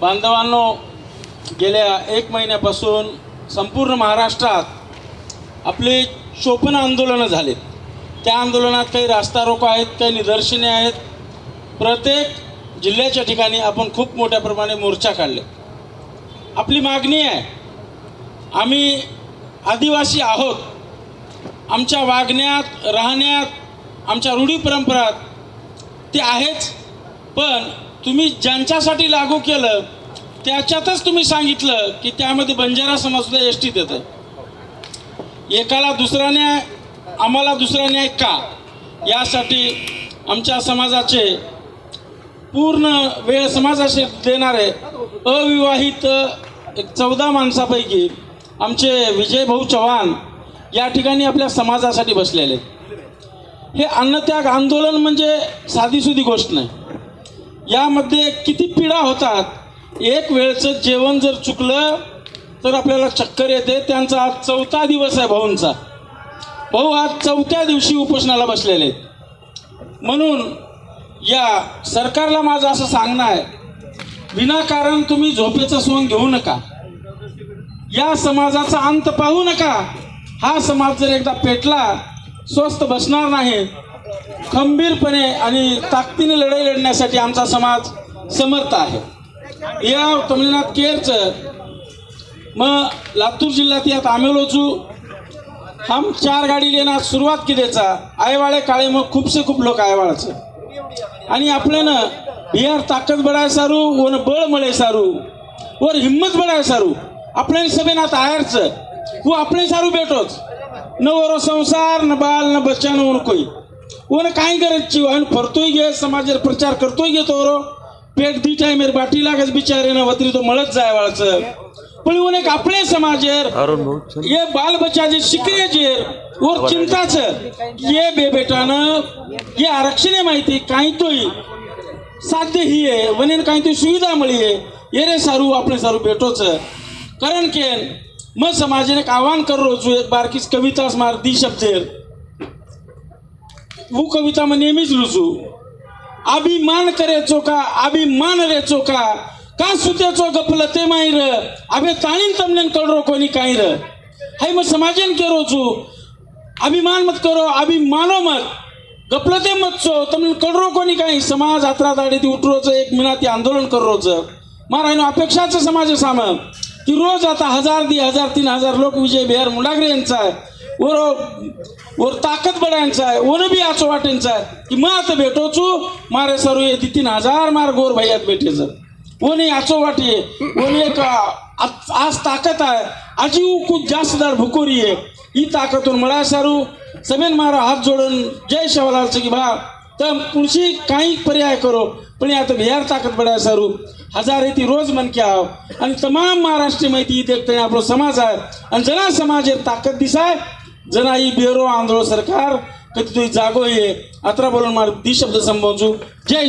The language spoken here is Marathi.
बांधवांनो गेल्या एक महिन्यापासून संपूर्ण महाराष्ट्रात आपले चोपन्न आंदोलनं झालेत. त्या आंदोलनात काही रास्ता रोको आहेत काही निदर्शने आहेत. प्रत्येक जिल्ह्याच्या ठिकाणी आपण खूप मोठ्या प्रमाणे मोर्चा काढले. आपली मागणी आहे आम्ही आदिवासी आहोत. आमच्या वागण्यात राहण्यात आमच्या रूढी परंपरात ते आहेच पण तुम्ही ज्यांच्यासाठी लागू केलं त्याच्यातच तुम्ही सांगितलं की त्यामध्ये बंजारा समाजसुद्धा एस टीत येतं एकाला दुसरा न्याय आम्हाला दुसरा न्याय का? यासाठी आमच्या समाजाचे पूर्ण वेळ समाजाशी देणारे अविवाहित एक चौदा माणसापैकी आमचे विजय भाऊ चव्हाण या ठिकाणी आपल्या समाजासाठी बसलेले हे अन्नत्याग आंदोलन म्हणजे साधीसुधी गोष्ट नाही. यामध्ये किती पीडा होतात? एक वेळचं जेवण जर चुकलं तर आपल्याला चक्कर येते. त्यांचा आज चौथा दिवस आहे भाऊंचा. भाऊ आज चौथ्या दिवशी उपोषणाला बसलेले म्हणून या सरकारला माझं असं सांगणं आहे विनाकारण तुम्ही झोपेचं सोंग घेऊ नका. या समाजाचा अंत पाहू नका. हा समाज जर एकदा पेटला स्वस्त बसणार नाही. खंबीरपणे आणि ताकदीने लढाई लढण्यासाठी आमचा समाज समर्थ आहे. या तमिळनाथ केअरचं मग लातूर जिल्ह्यात यात आमेलोजू हम चार गाडी लेना सुरुवात केल्याचा आयवाळे काळे मग खूपसे खूप लोक आयवाळाचं. आणि आपल्यानं बिहार ताकद बढाय सारू व बळ मळे सारू वर हिंमत बढाय सारू. आपल्याने सगळे आता आयरचं व आपले सारू भेटोच न वरो संसार न बाल न बच्चा न कोई. उन काय करायची आणि फरतोय गे समाजाला प्रचार करतोय गे तोरो पेट दी टाइम बाटी लागच बिचारेनं वतरी तो मळत जाय वाळचं. पण उन एक आपले समाजेर ये बाल बच्चा जे शिकले जेर और चिंताच. ये बे बेटान ये आरक्षण माहिती काही तो साध्य ही आहे. वनेन काही तो सुविधा मळी आहे. ये रे सारू आपले सारू भेटोच कारण के मग समाजाने एक आव्हान करू एक बारकीच कविता मार दी शब्देर. वो कविता में नेहमीच रुजू. अभिमान करायचो का? अभिमान रेचो का? का सुत्याचो गपल ते माहीर? अभे ताणीन तमनेन कळरो कोणी काही र हाय मग समाजेन केरो चू. अभिमान मत करो अभिमानो मत. गपल ते मत चो तमनेन कळरो कोणी काही? समाज हातरा दाडी ती उठरोच एक मिनाती आंदोलन कररोचं. महाराज अपेक्षाचं समाज साम की रोज आता हजार दी हजार तीन हजार लोक विजय बिहार मुंडागरे यांचा. आहे वर वर ताकद बड्यांचा आहे. ओन बी आचो वाटेंचा आहे की मग आता भेटो चू. मारे सरू येते तीन हजार मार गोर भैयात भेटे भेटेचं ओने आचो वाटी. ओने एक आ- आज ताकद आहे. आजी खूप जास्त दार भुकोरी आहे. ही ताकदून मला सारू. समेन मारा हात जोडून जय शिवलालचं की भा तर पुढची काही पर्याय करो पण आता बिहार ताकद बडा सारू. हजार ती रोज मनके क्या हो. आणि तमाम महाराष्ट्र माहिती इथे आपलो समाज आहे. आणि जना समाज आहे ताकद दिसाय. जना ही बेरो आंदोलन सरकार कधी तुझी जागो ये अत्रा बोलून मार दी शब्द संबोजू जय शिवाय